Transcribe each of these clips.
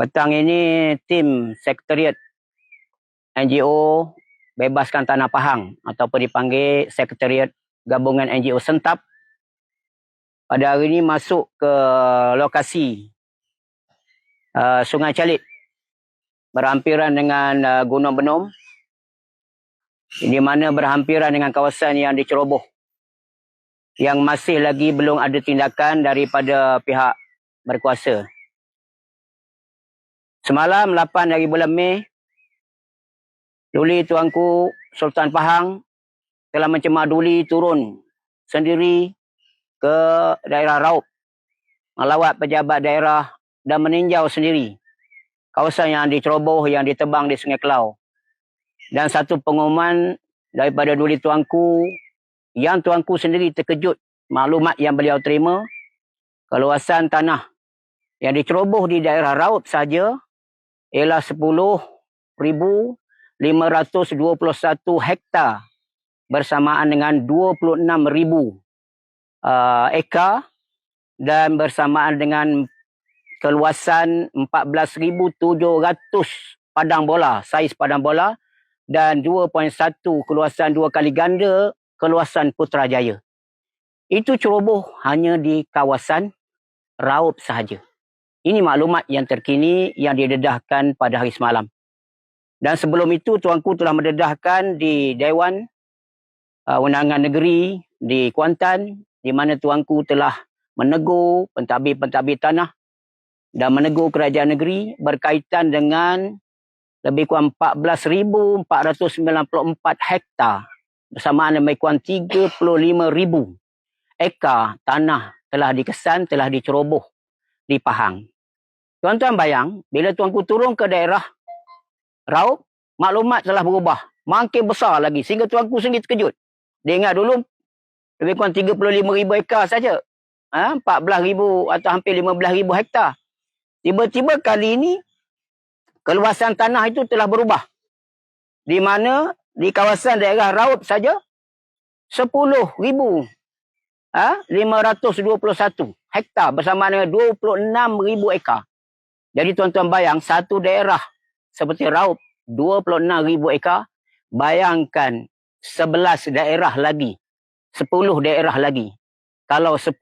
Petang ini tim sekretariat NGO Bebaskan Tanah Pahang ataupun dipanggil Sekretariat Gabungan NGO Sentap pada hari ini masuk ke lokasi uh, Sungai Calit berhampiran dengan uh, Gunung Benom di mana berhampiran dengan kawasan yang diceroboh yang masih lagi belum ada tindakan daripada pihak berkuasa. Semalam 8 hari bulan Mei, Duli Tuanku Sultan Pahang telah mencemar Duli turun sendiri ke daerah Raup, melawat pejabat daerah dan meninjau sendiri kawasan yang diceroboh yang ditebang di Sungai Kelau. Dan satu pengumuman daripada Duli Tuanku yang Tuanku sendiri terkejut maklumat yang beliau terima keluasan tanah yang diceroboh di daerah Raup saja ialah 10,521 hektar bersamaan dengan 26,000 uh, ekar dan bersamaan dengan keluasan 14,700 padang bola, saiz padang bola dan 2.1 keluasan dua kali ganda keluasan Putrajaya. Itu ceroboh hanya di kawasan Raup sahaja. Ini maklumat yang terkini yang didedahkan pada hari semalam. Dan sebelum itu tuanku telah mendedahkan di Dewan uh, Undangan Negeri di Kuantan di mana tuanku telah menegur pentadbir-pentadbir tanah dan menegur kerajaan negeri berkaitan dengan lebih kurang 14,494 hektar bersamaan lebih kurang 35,000 ekar tanah telah dikesan, telah diceroboh di Pahang. Tuan-tuan bayang, bila tuanku turun ke daerah Raup, maklumat telah berubah. Makin besar lagi. Sehingga tuanku sendiri terkejut. Dia ingat dulu, lebih kurang 35 ribu hektar saja. Ha? 14 ribu atau hampir 15 ribu hektar. Tiba-tiba kali ini, keluasan tanah itu telah berubah. Di mana di kawasan daerah Raup saja, 10 ribu ha? 521 hektar bersama dengan 26 ribu ekar. Jadi tuan-tuan bayang satu daerah seperti Raup 26 ribu ekar. Bayangkan 11 daerah lagi. 10 daerah lagi. Kalau 10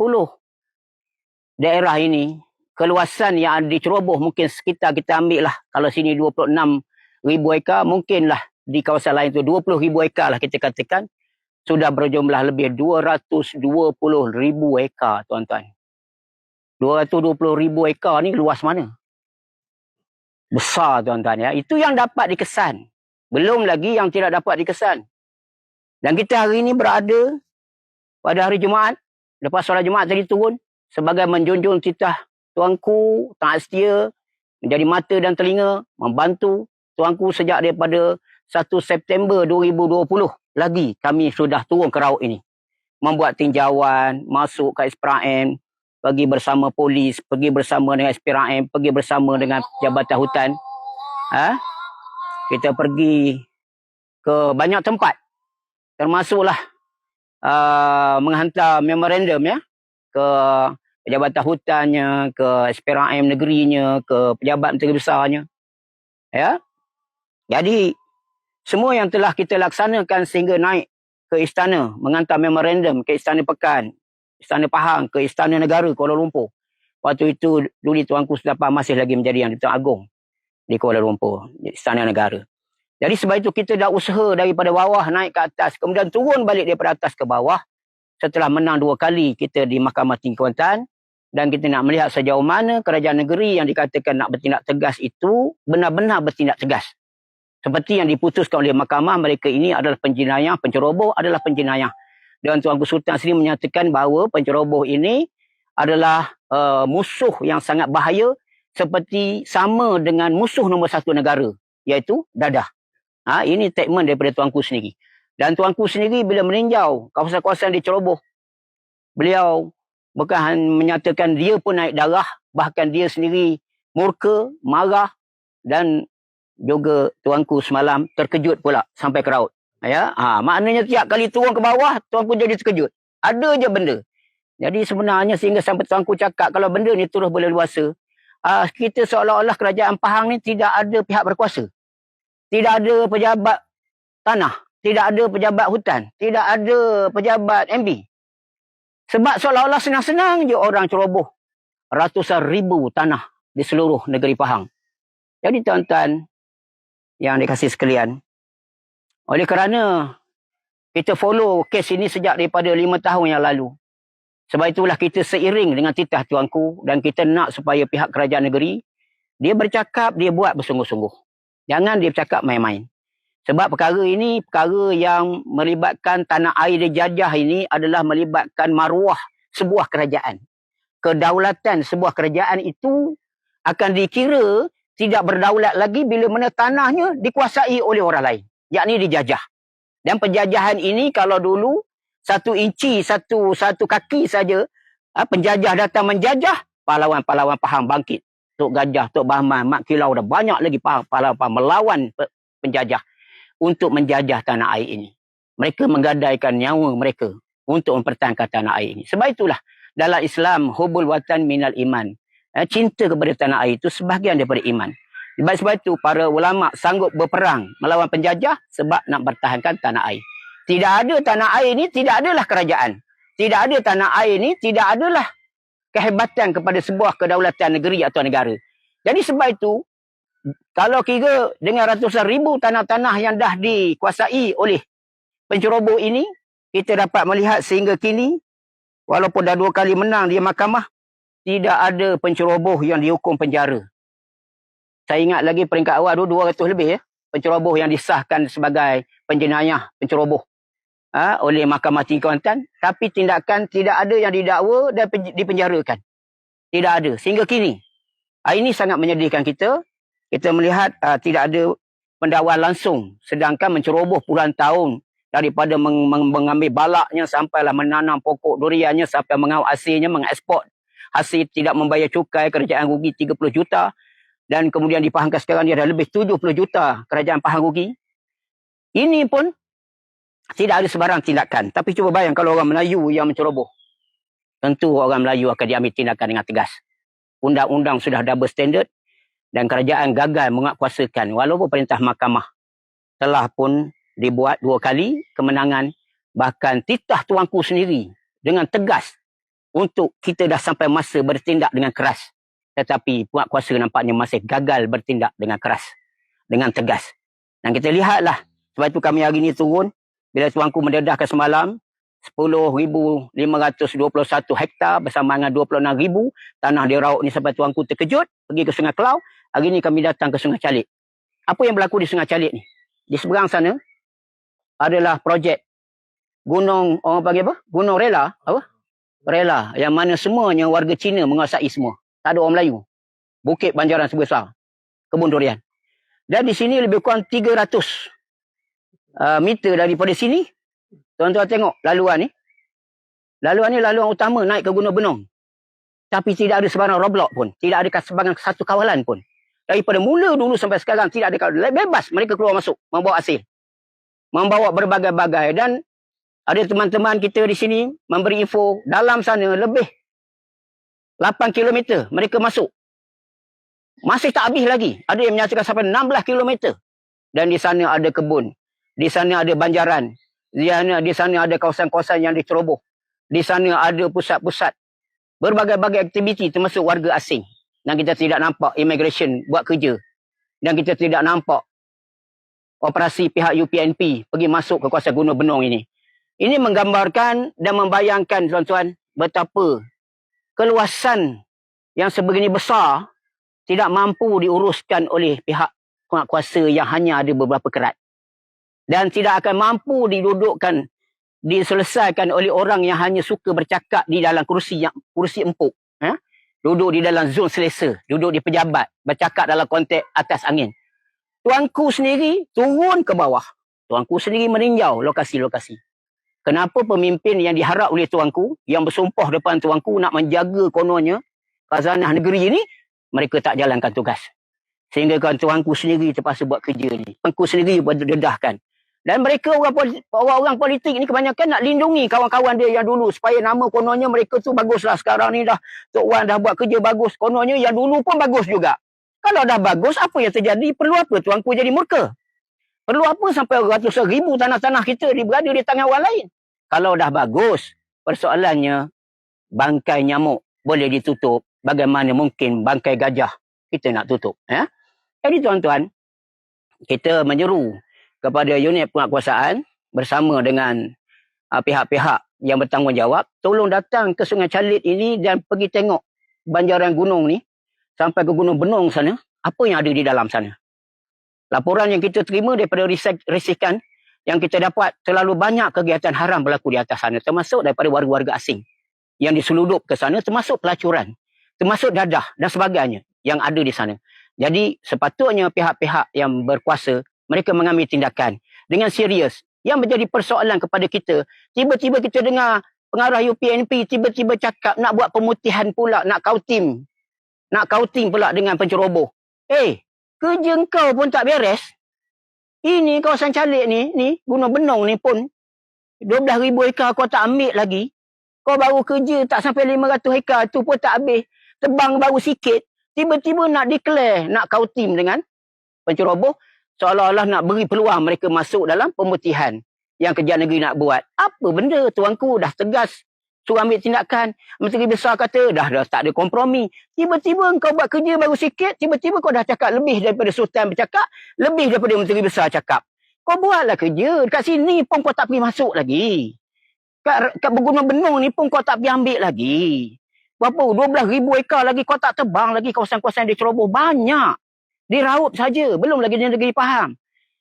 daerah ini keluasan yang diceroboh mungkin sekitar kita ambil lah. Kalau sini 26 ribu ekar mungkinlah di kawasan lain tu 20 ribu ekar lah kita katakan. Sudah berjumlah lebih 220 ribu ekar tuan-tuan. 220 ribu ekar ni luas mana? Besar tuan-tuan ya. Itu yang dapat dikesan. Belum lagi yang tidak dapat dikesan. Dan kita hari ini berada pada hari Jumaat. Lepas solat Jumaat tadi turun. Sebagai menjunjung titah tuanku, taat setia, menjadi mata dan telinga, membantu tuanku sejak daripada 1 September 2020 lagi kami sudah turun ke raut ini. Membuat tinjauan, masuk ke SPRM, pergi bersama polis, pergi bersama dengan SPRM, pergi bersama dengan Jabatan Hutan. Ha? Kita pergi ke banyak tempat. Termasuklah uh, menghantar memorandum ya ke Jabatan Hutannya, ke SPRM negerinya, ke pejabat menteri besarnya. Ya. Jadi semua yang telah kita laksanakan sehingga naik ke istana menghantar memorandum ke istana Pekan, Istana Pahang ke Istana Negara Kuala Lumpur. Waktu itu Duli Tuanku Sedapa masih lagi menjadi yang Duta Agong di Kuala Lumpur, Istana Negara. Jadi sebab itu kita dah usaha daripada bawah naik ke atas, kemudian turun balik daripada atas ke bawah setelah menang dua kali kita di Mahkamah Tinggi Kuantan dan kita nak melihat sejauh mana kerajaan negeri yang dikatakan nak bertindak tegas itu benar-benar bertindak tegas. Seperti yang diputuskan oleh mahkamah mereka ini adalah penjenayah, penceroboh adalah penjenayah. Dan Tuanku Sultan sendiri menyatakan bahawa penceroboh ini adalah uh, musuh yang sangat bahaya seperti sama dengan musuh nombor satu negara iaitu dadah. Ha, ini statement daripada Tuanku sendiri. Dan Tuanku sendiri bila meninjau kawasan-kawasan diceroboh, beliau bukan menyatakan dia pun naik darah, bahkan dia sendiri murka, marah dan juga Tuanku semalam terkejut pula sampai ke raut. Ya, ha, maknanya tiap kali turun ke bawah, tuanku jadi terkejut. Ada je benda. Jadi sebenarnya sehingga sampai tuanku cakap kalau benda ni terus boleh luasa, uh, kita seolah-olah kerajaan Pahang ni tidak ada pihak berkuasa. Tidak ada pejabat tanah, tidak ada pejabat hutan, tidak ada pejabat MB. Sebab seolah-olah senang-senang je orang ceroboh ratusan ribu tanah di seluruh negeri Pahang. Jadi tuan-tuan yang dikasih sekalian, oleh kerana kita follow kes ini sejak daripada lima tahun yang lalu, sebab itulah kita seiring dengan titah tuanku dan kita nak supaya pihak kerajaan negeri dia bercakap, dia buat bersungguh-sungguh. Jangan dia bercakap main-main. Sebab perkara ini, perkara yang melibatkan tanah air dijajah ini adalah melibatkan maruah sebuah kerajaan. Kedaulatan sebuah kerajaan itu akan dikira tidak berdaulat lagi bila mana tanahnya dikuasai oleh orang lain. Yakni dijajah. Dan penjajahan ini kalau dulu satu inci, satu satu kaki saja, ha, penjajah datang menjajah, pahlawan-pahlawan Pahang bangkit. Tok Gajah, Tok Bahman, Mak Kilau dah banyak lagi pahlawan melawan penjajah untuk menjajah tanah air ini. Mereka menggadaikan nyawa mereka untuk mempertahankan tanah air ini. Sebab itulah dalam Islam, hubul watan minal iman. Eh, cinta kepada tanah air itu sebahagian daripada iman. Sebab, sebab itu para ulama sanggup berperang melawan penjajah sebab nak bertahankan tanah air. Tidak ada tanah air ni, tidak adalah kerajaan. Tidak ada tanah air ni, tidak adalah kehebatan kepada sebuah kedaulatan negeri atau negara. Jadi sebab itu, kalau kira dengan ratusan ribu tanah-tanah yang dah dikuasai oleh penceroboh ini, kita dapat melihat sehingga kini, walaupun dah dua kali menang di mahkamah, tidak ada penceroboh yang dihukum penjara. Saya ingat lagi peringkat awal tu 200 lebih ya. Penceroboh yang disahkan sebagai penjenayah penceroboh ha, oleh Mahkamah Tinggi Kuantan tapi tindakan tidak ada yang didakwa dan dipenjarakan. Tidak ada sehingga kini. Ha, ini sangat menyedihkan kita. Kita melihat uh, tidak ada pendakwaan langsung sedangkan menceroboh puluhan tahun daripada meng meng mengambil balaknya sampailah menanam pokok duriannya sampai mengawal hasilnya mengeksport hasil tidak membayar cukai kerajaan rugi 30 juta dan kemudian dipahamkan sekarang dia dah lebih 70 juta kerajaan Pahang rugi. Ini pun tidak ada sebarang tindakan. Tapi cuba bayang kalau orang Melayu yang menceroboh. Tentu orang Melayu akan diambil tindakan dengan tegas. Undang-undang sudah double standard dan kerajaan gagal menguatkuasakan walaupun perintah mahkamah telah pun dibuat dua kali kemenangan bahkan titah tuanku sendiri dengan tegas untuk kita dah sampai masa bertindak dengan keras tetapi puak kuasa nampaknya masih gagal bertindak dengan keras dengan tegas. Dan kita lihatlah sebab itu kami hari ini turun bila tuanku mendedahkan semalam 10,521 hektar bersama dengan 26,000 tanah di Rauk ni sampai tuanku terkejut pergi ke Sungai Kelau hari ni kami datang ke Sungai Calik. Apa yang berlaku di Sungai Calik ni? Di seberang sana adalah projek gunung orang panggil apa? Gunung rela apa? Rela yang mana semuanya warga Cina menguasai semua tak ada orang Melayu bukit banjaran sebesar kebun durian dan di sini lebih kurang 300 uh, meter daripada sini, tuan-tuan tengok laluan ni. Laluan ni laluan utama naik ke Gunung Benong. Tapi tidak ada sebarang roadblock pun. Tidak ada sebarang satu kawalan pun. Daripada mula dulu sampai sekarang tidak ada kawalan. Bebas mereka keluar masuk membawa hasil. Membawa berbagai-bagai. Dan ada teman-teman kita di sini memberi info dalam sana lebih 8 km mereka masuk. Masih tak habis lagi. Ada yang menyatakan sampai 16 km. Dan di sana ada kebun. Di sana ada banjaran. Di sana, di sana ada kawasan-kawasan yang diceroboh. Di sana ada pusat-pusat. Berbagai-bagai aktiviti termasuk warga asing. Dan kita tidak nampak immigration buat kerja. Dan kita tidak nampak operasi pihak UPNP pergi masuk ke kawasan Gunung Benong ini. Ini menggambarkan dan membayangkan tuan-tuan betapa keluasan yang sebegini besar tidak mampu diuruskan oleh pihak kuasa yang hanya ada beberapa kerat. Dan tidak akan mampu didudukkan diselesaikan oleh orang yang hanya suka bercakap di dalam kursi yang kursi empuk eh? duduk di dalam zon selesa duduk di pejabat bercakap dalam konteks atas angin. Tuanku sendiri turun ke bawah. Tuanku sendiri meninjau lokasi-lokasi kenapa pemimpin yang diharap oleh tuanku yang bersumpah depan tuanku nak menjaga kononnya khazanah negeri ini mereka tak jalankan tugas sehingga kan tuanku sendiri terpaksa buat kerja ni tuanku sendiri berdedahkan Dan mereka orang-orang politik ni kebanyakan nak lindungi kawan-kawan dia yang dulu supaya nama kononnya mereka tu baguslah sekarang ni dah Tok Wan dah buat kerja bagus. Kononnya yang dulu pun bagus juga. Kalau dah bagus, apa yang terjadi? Perlu apa tuanku jadi murka? Perlu apa sampai ratus ribu tanah-tanah kita berada di tangan orang lain? Kalau dah bagus, persoalannya bangkai nyamuk boleh ditutup. Bagaimana mungkin bangkai gajah kita nak tutup? Ya? Jadi tuan-tuan, kita menyeru kepada unit penguasaan bersama dengan uh, pihak-pihak yang bertanggungjawab tolong datang ke Sungai Calit ini dan pergi tengok banjaran gunung ni sampai ke Gunung Benong sana apa yang ada di dalam sana laporan yang kita terima daripada resikan yang kita dapat terlalu banyak kegiatan haram berlaku di atas sana termasuk daripada warga-warga asing yang diseludup ke sana termasuk pelacuran termasuk dadah dan sebagainya yang ada di sana jadi sepatutnya pihak-pihak yang berkuasa mereka mengambil tindakan dengan serius. Yang menjadi persoalan kepada kita, tiba-tiba kita dengar pengarah UPNP tiba-tiba cakap nak buat pemutihan pula, nak kautim. Nak kautim pula dengan penceroboh. Eh, kerja kau pun tak beres. Ini kawasan calik ni, ni Gunung Benong ni pun 12,000 hektar kau tak ambil lagi. Kau baru kerja tak sampai 500 hektar tu pun tak habis. Tebang baru sikit. Tiba-tiba nak declare, nak kautim dengan penceroboh seolah-olah nak beri peluang mereka masuk dalam pemutihan yang kerja negeri nak buat. Apa benda tuanku dah tegas suruh ambil tindakan. Menteri Besar kata dah, dah tak ada kompromi. Tiba-tiba kau buat kerja baru sikit, tiba-tiba kau dah cakap lebih daripada Sultan bercakap, lebih daripada Menteri Besar cakap. Kau buatlah kerja. Dekat sini pun kau tak pergi masuk lagi. Kat, kat Bergunung Benung ni pun kau tak pergi ambil lagi. Berapa? 12 ribu ekar lagi kau tak tebang lagi kawasan-kawasan dia ceroboh. Banyak. Diraup saja, belum lagi dia negeri faham.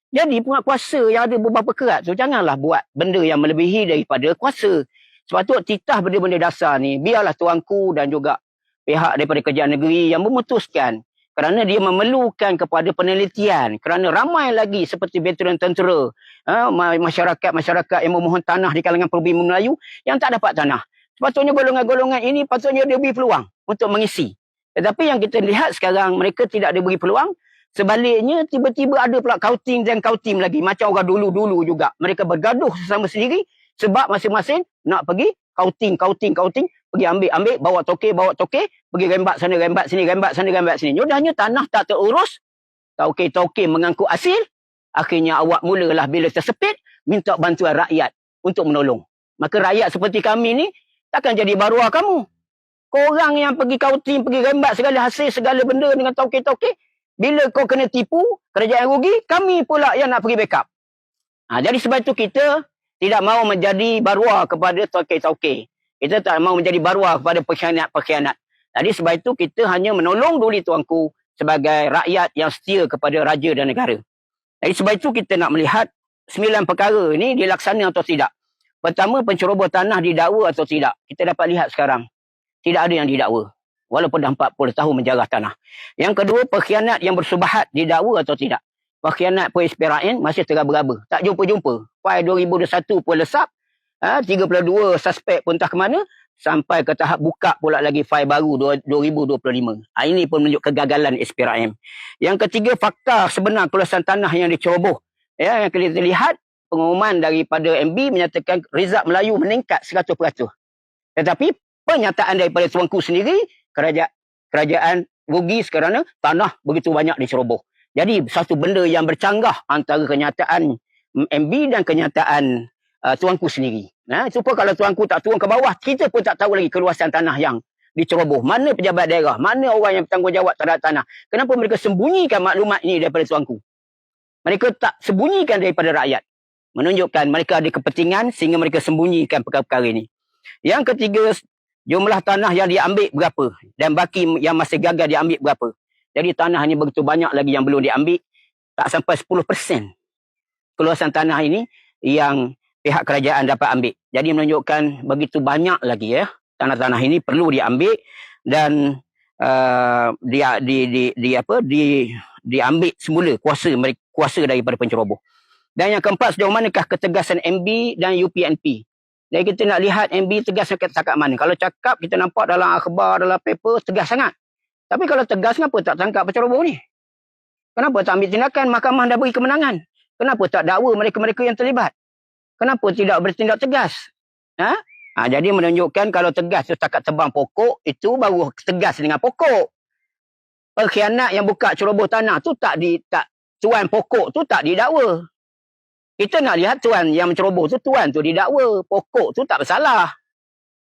Jadi penguasa yang ada beberapa kerat tu janganlah buat benda yang melebihi daripada kuasa. Sebab tu titah benda-benda dasar ni biarlah tuanku dan juga pihak daripada kerajaan negeri yang memutuskan kerana dia memerlukan kepada penelitian kerana ramai lagi seperti veteran tentera ha, masyarakat-masyarakat yang memohon tanah di kalangan pribumi Melayu yang tak dapat tanah. Sepatutnya golongan-golongan ini patutnya dia beri peluang untuk mengisi. Tetapi yang kita lihat sekarang mereka tidak diberi peluang. Sebaliknya tiba-tiba ada pula kauting dan kauting lagi. Macam orang dulu-dulu juga. Mereka bergaduh sesama sendiri sebab masing-masing nak pergi kauting, kauting, kauting. Pergi ambil, ambil, bawa toke, bawa toke. Pergi rembat sana, rembat sini, rembat sana, rembat sini. Nyudahnya tanah tak terurus. Toke-toke mengangkut hasil. Akhirnya awak mulalah bila tersepit minta bantuan rakyat untuk menolong. Maka rakyat seperti kami ni takkan jadi baruah kamu. Korang yang pergi kauting, pergi rembat segala hasil, segala benda dengan tauke-tauke. Bila kau kena tipu, kerajaan rugi, kami pula yang nak pergi backup. Ha, jadi sebab itu kita tidak mahu menjadi barua kepada tauke-tauke. Kita tak mahu menjadi barua kepada pengkhianat-pengkhianat. Jadi sebab itu kita hanya menolong duli tuanku sebagai rakyat yang setia kepada raja dan negara. Jadi sebab itu kita nak melihat sembilan perkara ini dilaksana atau tidak. Pertama, penceroboh tanah didakwa atau tidak. Kita dapat lihat sekarang tidak ada yang didakwa. Walaupun dah 40 tahun menjarah tanah. Yang kedua, pengkhianat yang bersubahat didakwa atau tidak. Pengkhianat PSPRN masih teraba-raba. Tak jumpa-jumpa. File 2021 pun lesap. Ha, 32 suspek pun tak ke mana. Sampai ke tahap buka pula lagi file baru 2025. Ha, ini pun menunjuk kegagalan SPRM. Yang ketiga, fakta sebenar keluasan tanah yang diceroboh. Ya, yang kita lihat, pengumuman daripada MB menyatakan result Melayu meningkat 100%. Tetapi pernyataan daripada tuanku sendiri kerajaan kerajaan rugi sekarang tanah begitu banyak diceroboh. Jadi satu benda yang bercanggah antara kenyataan MB dan kenyataan uh, tuanku sendiri. Nah, supaya kalau tuanku tak turun ke bawah, kita pun tak tahu lagi keluasan tanah yang diceroboh. Mana pejabat daerah, mana orang yang bertanggungjawab terhadap tanah. Kenapa mereka sembunyikan maklumat ini daripada tuanku? Mereka tak sembunyikan daripada rakyat. Menunjukkan mereka ada kepentingan sehingga mereka sembunyikan perkara-perkara ini. Yang ketiga, jumlah tanah yang diambil berapa dan baki yang masih gagal diambil berapa. Jadi tanah ini begitu banyak lagi yang belum diambil. Tak sampai 10% keluasan tanah ini yang pihak kerajaan dapat ambil. Jadi menunjukkan begitu banyak lagi ya tanah-tanah ini perlu diambil dan uh, dia di, di, di apa di diambil semula kuasa kuasa daripada penceroboh. Dan yang keempat sejauh manakah ketegasan MB dan UPNP jadi kita nak lihat MB tegas sangat cakap mana. Kalau cakap kita nampak dalam akhbar, dalam paper, tegas sangat. Tapi kalau tegas kenapa tak tangkap penceroboh ni? Kenapa tak ambil tindakan? Mahkamah dah beri kemenangan. Kenapa tak dakwa mereka-mereka yang terlibat? Kenapa tidak bertindak tegas? Ha? Ha, jadi menunjukkan kalau tegas setakat tebang pokok, itu baru tegas dengan pokok. Pengkhianat yang buka ceroboh tanah tu tak di tak tuan pokok tu tak didakwa. Kita nak lihat tuan yang menceroboh tu tuan tu didakwa. Pokok tu tak bersalah.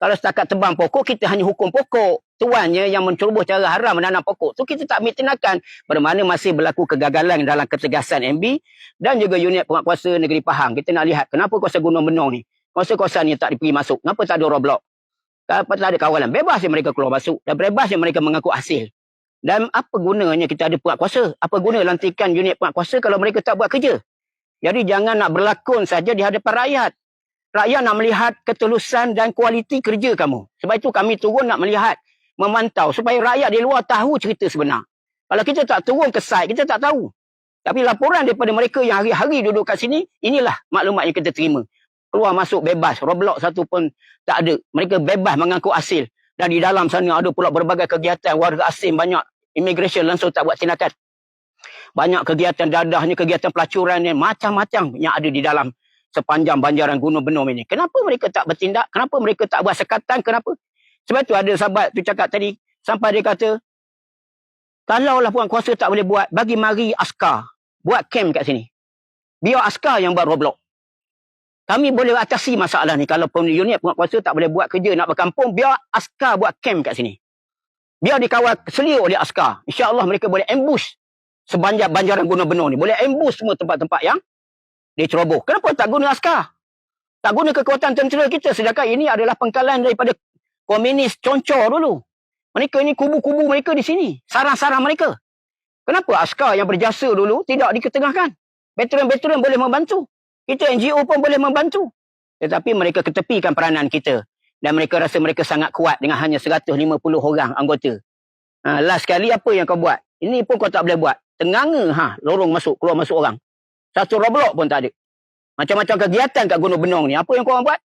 Kalau setakat tebang pokok, kita hanya hukum pokok. Tuannya yang menceroboh cara haram menanam pokok tu kita tak ambil tindakan. Bermakna masih berlaku kegagalan dalam ketegasan MB dan juga unit penguatkuasa negeri Pahang. Kita nak lihat kenapa kuasa Gunung Benong ni. Kuasa-kuasa ni tak pergi masuk. Kenapa tak ada roadblock? Kenapa tak ada kawalan? Bebas yang mereka keluar masuk. Dan bebas yang mereka mengaku hasil. Dan apa gunanya kita ada penguatkuasa? Apa guna lantikan unit penguatkuasa kalau mereka tak buat kerja? Jadi jangan nak berlakon saja di hadapan rakyat. Rakyat nak melihat ketulusan dan kualiti kerja kamu. Sebab itu kami turun nak melihat, memantau supaya rakyat di luar tahu cerita sebenar. Kalau kita tak turun ke site, kita tak tahu. Tapi laporan daripada mereka yang hari-hari duduk kat sini, inilah maklumat yang kita terima. Keluar masuk bebas, Roblox satu pun tak ada. Mereka bebas mengaku hasil. Dan di dalam sana ada pula berbagai kegiatan warga asing banyak. Immigration langsung tak buat tindakan. Banyak kegiatan dadahnya, kegiatan pelacuran macam-macam yang ada di dalam sepanjang banjaran Gunung Benom ini. Kenapa mereka tak bertindak? Kenapa mereka tak buat sekatan? Kenapa? Sebab tu ada sahabat tu cakap tadi, sampai dia kata, kalaulah puan kuasa tak boleh buat, bagi mari askar buat camp kat sini. Biar askar yang buat roadblock. Kami boleh atasi masalah ni. Kalau pun unit puan kuasa tak boleh buat kerja nak berkampung, biar askar buat camp kat sini. Biar dikawal selia oleh askar. InsyaAllah mereka boleh ambush sebanyak banjaran Gunung Benom ni. Boleh ambush semua tempat-tempat yang diceroboh. Kenapa tak guna askar? Tak guna kekuatan tentera kita sedangkan ini adalah pengkalan daripada komunis concor dulu. Mereka ini kubu-kubu mereka di sini. Sarang-sarang mereka. Kenapa askar yang berjasa dulu tidak diketengahkan? Veteran-veteran boleh membantu. Kita NGO pun boleh membantu. Tetapi mereka ketepikan peranan kita. Dan mereka rasa mereka sangat kuat dengan hanya 150 orang anggota. Ha, last sekali apa yang kau buat? Ini pun kau tak boleh buat. Tenganga ha, lorong masuk, keluar masuk orang. Satu roblok pun tak ada. Macam-macam kegiatan kat Gunung Benong ni. Apa yang korang buat?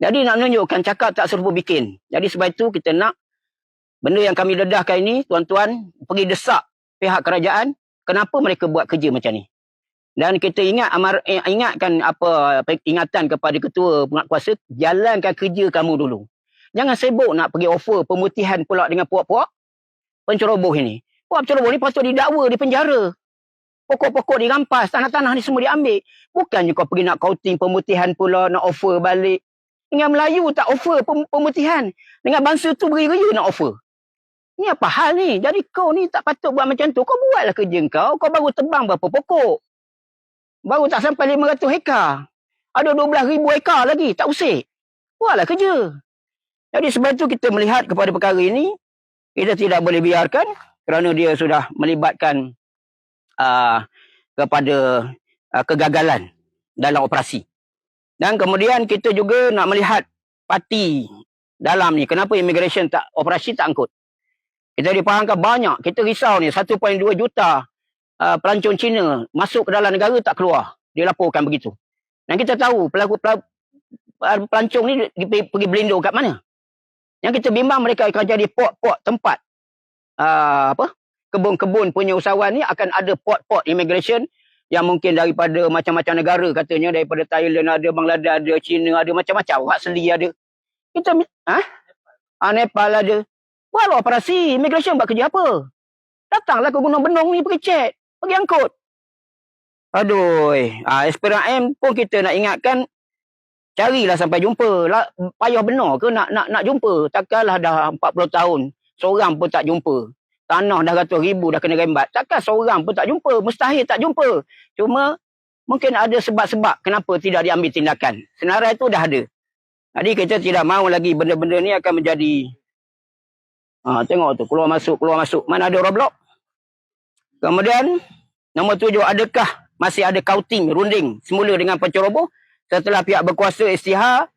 Jadi nak menunjukkan cakap tak serupa bikin. Jadi sebab itu kita nak benda yang kami dedahkan ini, tuan-tuan, pergi desak pihak kerajaan, kenapa mereka buat kerja macam ni. Dan kita ingat amar, eh, ingatkan apa ingatan kepada ketua penguatkuasa, jalankan kerja kamu dulu. Jangan sibuk nak pergi offer pemutihan pula dengan puak-puak penceroboh ini. Puak penceroboh ni patut didakwa di penjara. Pokok-pokok dirampas, tanah-tanah ni semua diambil. Bukannya kau pergi nak coating pemutihan pula, nak offer balik. Dengan Melayu tak offer pemutihan. Dengan bangsa tu beri-raya nak offer. Ni apa hal ni? Jadi kau ni tak patut buat macam tu. Kau buatlah kerja kau. Kau baru tebang berapa pokok. Baru tak sampai 500 hektar. Ada 12 ribu hektar lagi. Tak usik. Buatlah kerja. Jadi sebab itu kita melihat kepada perkara ini. Kita tidak boleh biarkan. Kerana dia sudah melibatkan uh, kepada uh, kegagalan dalam operasi. Dan kemudian kita juga nak melihat parti dalam ni. Kenapa immigration tak operasi tak angkut? Kita dipahamkan banyak. Kita risau ni 1.2 juta uh, pelancong Cina masuk ke dalam negara tak keluar. Dia laporkan begitu. Dan kita tahu pelaku, pelaku pelancong ni pergi belindo kat mana. Yang kita bimbang mereka akan jadi port-port tempat uh, apa kebun-kebun punya usahawan ni akan ada port-port immigration yang mungkin daripada macam-macam negara katanya daripada Thailand ada Bangladesh ada China ada macam-macam. Seli ada. Kita ha? ha Nepal ada. Buat operasi immigration buat kerja apa? Datanglah ke Gunung Benong ni pergi cek pergi angkut. Aduh ha, Esperant M pun kita nak ingatkan carilah sampai jumpa. Lah, payah benar ke nak nak nak jumpa? Takkanlah dah 40 tahun seorang pun tak jumpa tanah dah ratus ribu dah kena rembat. Takkan seorang pun tak jumpa. Mustahil tak jumpa. Cuma mungkin ada sebab-sebab kenapa tidak diambil tindakan. Senarai itu dah ada. Jadi kita tidak mahu lagi benda-benda ni akan menjadi... Ha, tengok tu, keluar masuk, keluar masuk. Mana ada roadblock? Kemudian, nombor tujuh, adakah masih ada counting, runding semula dengan penceroboh setelah pihak berkuasa istihar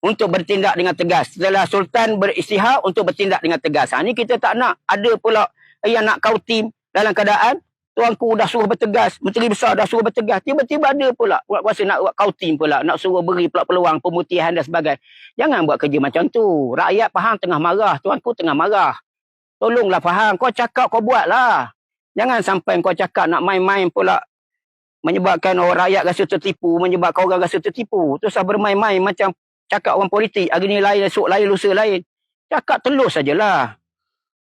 untuk bertindak dengan tegas. Setelah Sultan beristihar untuk bertindak dengan tegas. Ha, ini kita tak nak ada pula yang nak kau tim dalam keadaan tuanku dah suruh bertegas, menteri besar dah suruh bertegas. Tiba-tiba ada pula buat kuasa nak buat kau tim pula, nak suruh beri pula peluang pemutihan dan sebagainya. Jangan buat kerja macam tu. Rakyat faham tengah marah, tuanku tengah marah. Tolonglah faham, kau cakap kau buatlah. Jangan sampai kau cakap nak main-main pula menyebabkan orang rakyat rasa tertipu, menyebabkan orang rasa tertipu. Terus bermain-main macam cakap orang politik, hari ni lain, esok lain, lusa lain. Cakap telus sajalah.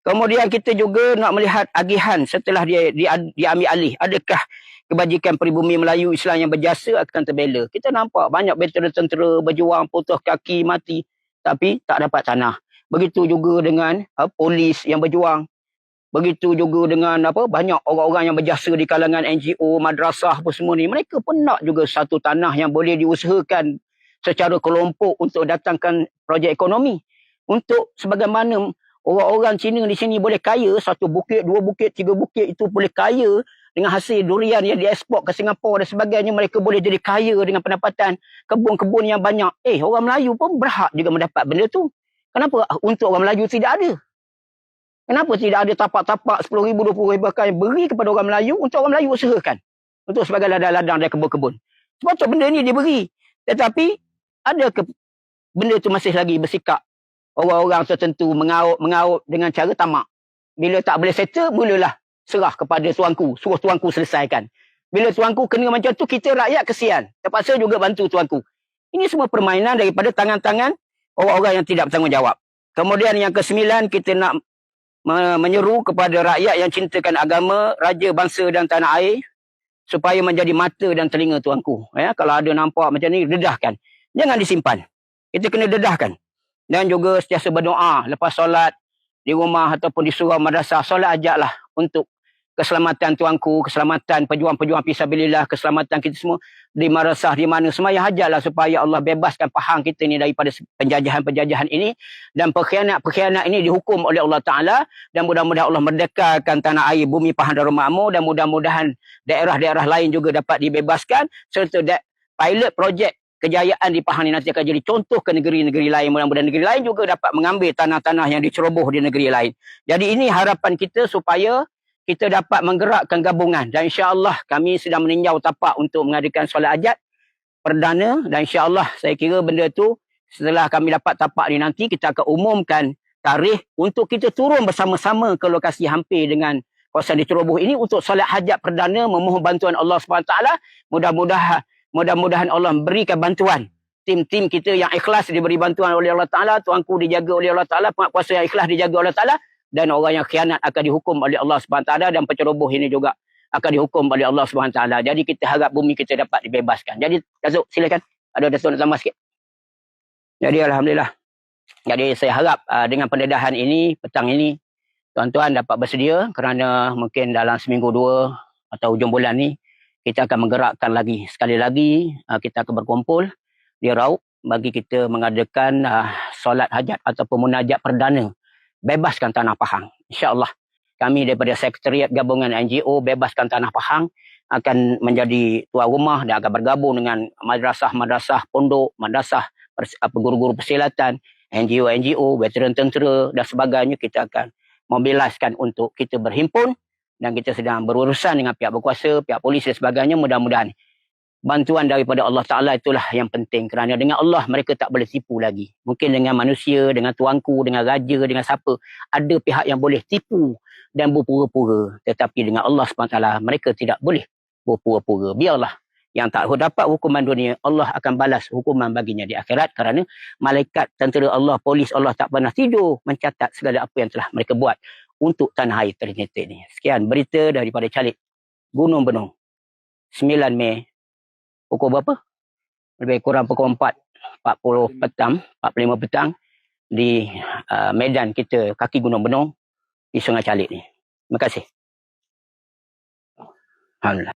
Kemudian kita juga nak melihat agihan setelah dia, dia diambil alih. Adakah kebajikan peribumi Melayu Islam yang berjasa akan terbela? Kita nampak banyak tentera-tentera berjuang, putus kaki, mati. Tapi tak dapat tanah. Begitu juga dengan uh, polis yang berjuang. Begitu juga dengan apa banyak orang-orang yang berjasa di kalangan NGO, madrasah apa semua ni. Mereka pun nak juga satu tanah yang boleh diusahakan secara kelompok untuk datangkan projek ekonomi. Untuk sebagaimana orang-orang Cina di sini boleh kaya, satu bukit, dua bukit, tiga bukit itu boleh kaya dengan hasil durian yang diekspor ke Singapura dan sebagainya. Mereka boleh jadi kaya dengan pendapatan kebun-kebun yang banyak. Eh, orang Melayu pun berhak juga mendapat benda tu. Kenapa untuk orang Melayu tidak ada? Kenapa tidak ada tapak-tapak RM10,000, RM20,000 bahkan yang beri kepada orang Melayu untuk orang Melayu usahakan? Untuk sebagai ladang-ladang dan kebun-kebun. Sepatutnya benda ni diberi. Tetapi ada ke benda tu masih lagi bersikap orang-orang tertentu mengaut-mengaut dengan cara tamak. Bila tak boleh settle, mulalah serah kepada tuanku. Suruh tuanku selesaikan. Bila tuanku kena macam tu, kita rakyat kesian. Terpaksa juga bantu tuanku. Ini semua permainan daripada tangan-tangan orang-orang yang tidak bertanggungjawab. Kemudian yang kesembilan kita nak menyeru kepada rakyat yang cintakan agama, raja bangsa dan tanah air supaya menjadi mata dan telinga tuanku. Ya, kalau ada nampak macam ni, dedahkan. Jangan disimpan. Kita kena dedahkan. Dan juga setiap berdoa lepas solat di rumah ataupun di surau madrasah. Solat ajaklah untuk keselamatan tuanku, keselamatan pejuang-pejuang pisabilillah, keselamatan kita semua di marasah di mana semaya hajatlah supaya Allah bebaskan pahang kita ni daripada penjajahan-penjajahan ini dan pengkhianat-pengkhianat ini dihukum oleh Allah Taala dan mudah-mudahan Allah merdekarkan tanah air bumi Pahang Darul Makmur dan mudah-mudahan daerah-daerah lain juga dapat dibebaskan serta pilot projek kejayaan di Pahang nanti akan jadi contoh ke negeri-negeri lain. Mudah-mudahan negeri lain juga dapat mengambil tanah-tanah yang diceroboh di negeri lain. Jadi ini harapan kita supaya kita dapat menggerakkan gabungan dan insya-Allah kami sedang meninjau tapak untuk mengadakan solat ajat perdana dan insya-Allah saya kira benda tu setelah kami dapat tapak ni nanti kita akan umumkan tarikh untuk kita turun bersama-sama ke lokasi hampir dengan kawasan diceroboh ini untuk solat hajat perdana memohon bantuan Allah SWT mudah-mudahan mudah-mudahan Allah berikan bantuan tim-tim kita yang ikhlas diberi bantuan oleh Allah Taala tuanku dijaga oleh Allah Taala penguasa yang ikhlas dijaga oleh Allah Taala dan orang yang khianat akan dihukum oleh Allah taala dan penceroboh ini juga akan dihukum oleh Allah taala. Jadi kita harap bumi kita dapat dibebaskan. Jadi Datuk silakan. Ada Datuk nak tambah sikit. Jadi alhamdulillah. Jadi saya harap uh, dengan pendedahan ini petang ini tuan-tuan dapat bersedia kerana mungkin dalam seminggu dua atau hujung bulan ni kita akan menggerakkan lagi. Sekali lagi uh, kita akan berkumpul di Rauk bagi kita mengadakan uh, solat hajat ataupun munajat perdana. Bebaskan tanah Pahang. InsyaAllah kami daripada Sekretariat Gabungan NGO Bebaskan Tanah Pahang akan menjadi tuan rumah dan akan bergabung dengan madrasah-madrasah pondok, madrasah guru-guru persilatan, NGO-NGO, veteran tentera dan sebagainya. Kita akan mobiliskan untuk kita berhimpun dan kita sedang berurusan dengan pihak berkuasa, pihak polis dan sebagainya mudah-mudahan bantuan daripada Allah Ta'ala itulah yang penting. Kerana dengan Allah mereka tak boleh tipu lagi. Mungkin dengan manusia, dengan tuanku, dengan raja, dengan siapa. Ada pihak yang boleh tipu dan berpura-pura. Tetapi dengan Allah SWT mereka tidak boleh berpura-pura. Biarlah yang tak dapat hukuman dunia, Allah akan balas hukuman baginya di akhirat. Kerana malaikat, tentera Allah, polis Allah tak pernah tidur mencatat segala apa yang telah mereka buat untuk tanah air Trinity ini. Sekian berita daripada Calik Gunung Benung. 9 Mei pukul berapa? Lebih kurang pukul 4, 40 petang, 45 petang di uh, medan kita kaki Gunung Benung di Sungai Calik ni. Terima kasih. Alhamdulillah.